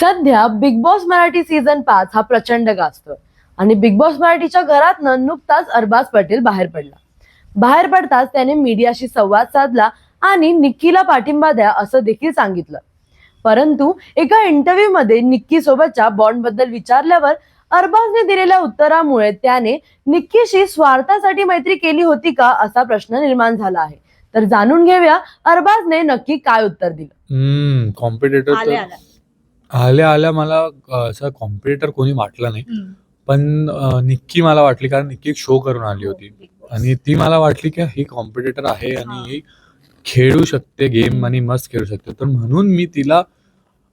सध्या big boss Marathi season पाच हा प्रचंड गाजतोय. आणि बिग बॉस मराठीच्या घरातनं नुकताच अरबाज पटेल बाहेर पडला. बाहेर पडताच त्याने मीडियाशी संवाद साधला आणि निक्कीला पाठिंबा द्या असं देखील सांगितलं. परंतु एका इंटरव्ह्यू मध्ये निक्की सोबतच्या बॉन्डबद्दल विचारल्यावर अरबाजने दिलेल्या उत्तरामुळे त्याने निक्कीशी स्वार्थासाठी मैत्री केली होती का असा प्रश्न निर्माण झाला आहे. तर जाणून घेऊया अरबाजने नक्की काय उत्तर दिलं. कॉम्पिटेटर आल्या आल्या मला असं कॉम्पिटेटर कोणी वाटलं नाही. पण अ, निक्की मला वाटली कारण निक्की एक शो करून आली होती. आणि ती मला वाटली की ही कॉम्पिटेटर आहे आणि हा. ही खेळू शकते गेम आणि मस्त खेळू शकते. तर म्हणून मी तिला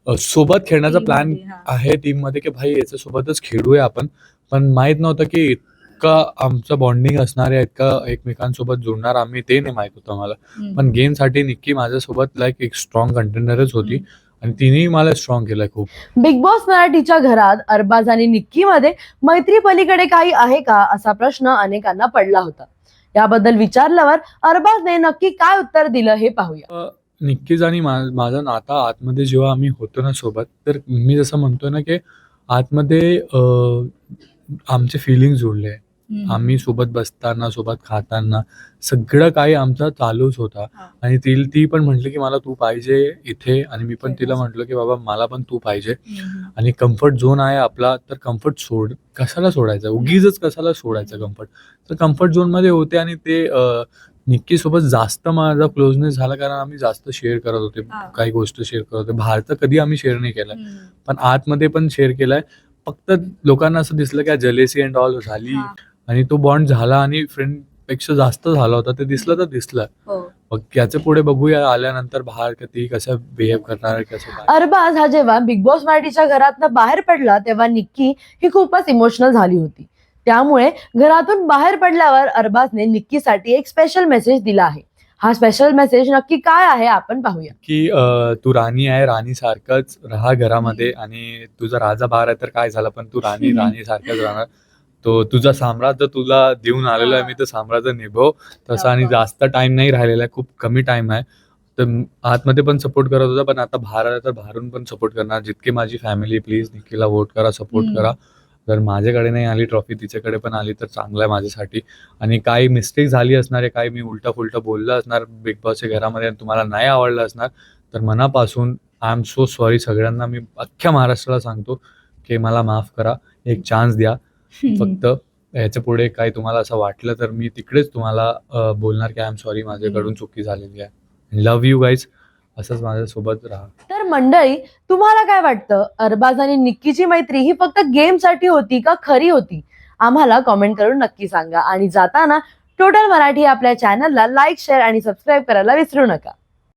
अ, सोबत खेळण्याचा Team प्लॅनमध्ये, हा. आहे टीममध्ये की भाई याच्या सोबतच खेळूया आपण. पण माहीत नव्हतं की इतका आमचं बॉन्डिंग असणार आहे इतका एकमेकांसोबत जुळणार आम्ही ते नाही माहीत होतं मला हम्म. पण गेमसाठी निक्की माझ्यासोबत लाईक एक स्ट्रॉंग कंटेंडरच होती. आणि तिनेही मला स्ट्रॉंग केलंय खूप. बिग बॉस मराठीच्या घरात अरबाज आणि निक्कीमध्ये मैत्री पलीकडे काही आहे का असा प्रश्न अनेकांना पडला होता. याबद्दल विचारल्यावर अरबाजने नक्की काय उत्तर दिलं हे पाहूया. अ, निक्कीच आणि माझं नातं आतमध्ये जेव्हा आम्ही होतो ना सोबत तर मी जसं म्हणतो ना की आतमध्ये आमचे फिलिंग जुळले. आम्ही सोबत बसताना सोबत खाताना सगळं काही आमचं चालूच होता. आणि ती ती पण म्हटली की मला तू पाहिजे इथे. आणि मी पण तिला. म्हटलं की बाबा मला पण तू पाहिजे. आणि कम्फर्ट झोन आहे आपला तर कम्फर्ट सोड कशाला सोडायचं? उगीच कशाला सोडायचं कम्फर्ट तर कम्फर्ट झोनमध्ये होते आणि ते निक्की सोबत जास्त माझा क्लोजनेस झाला कारण आम्ही जास्त शेअर करत होते. काही गोष्ट शेअर करत होते. बाहेर तर कधी आम्ही शेअर नाही केलाय. पण आतमध्ये पण शेअर केलाय. फक्त लोकांना असं दिसलं की जलेसी अँड ऑल झाली. आणि तो बॉन्ड झाला आणि फ्रेंडपेक्षा जास्त झाला होता ते दिसलं तर दिसलं. हो. मग याच्यापुढे बघूया आल्यानंतर बाहेर का ती कसं बिहेव करणार कसं अरबाज हा जेव्हा बिग बॉस मराठीच्या घरातनं बाहेर पडला तेव्हा निक्की ही खूपच इमोशनल झाली होती. त्यामुळे घरातून बाहेर पडल्यावर अरबाजने निक्कीसाठी एक स्पेशल मेसेज दिला आहे. हा स्पेशल मेसेज नक्की काय आहे आपण पाहूया. की तू राणी आहे राणी सारखंच राहा घरामध्ये आणि तुझा राजा बाहेर आहे तर काय झालं पण तू राणी. राणी सारखंच राहणार. तो तुझा साम्राज्य तुला देऊन आलेला आहे मी तर साम्राज्य निभव. तसं आणि जास्त टाइम नाही राहिलेला आहे खूप कमी टाइम आहे. तर आतमध्ये पण सपोर्ट करत होता पण आता बाहेर आला तर बाहेरून पण सपोर्ट करणार. जितके माझी फॅमिली प्लीज निकीला वोट करा सपोर्ट. करा. जर माझ्याकडे नाही आली ट्रॉफी तिच्याकडे पण आली तर चांगलं आहे माझ्यासाठी. आणि काही मिस्टेक झाली असणार आहे काही मी उलटा फुलटा बोललं असणार बिग बॉसच्या घरामध्ये आणि तुम्हाला नाही आवडलं असणार तर मनापासून आय एम सो सॉरी सगळ्यांना मी अख्ख्या महाराष्ट्राला सांगतो की मला माफ करा. एक चान्स द्या. फक्त याच्यापुढे काही तुम्हाला असं वाटलं तर मी तिकडेच तुम्हाला बोलणार की आय एम सॉरी माझ्याकडून चुकी झालेली आहे. लव्ह यू गाईज असंच माझ्यासोबत राहा. तर मंडळी तुम्हाला काय वाटतं? अरबाज आणि निक्कीची मैत्री ही फक्त गेमसाठी होती का खरी होती? आम्हाला कॉमेंट करून नक्की सांगा. आणि जाताना टोटल मराठी आपल्या चॅनलला लाईक शेअर आणि सबस्क्राईब करायला विसरू नका.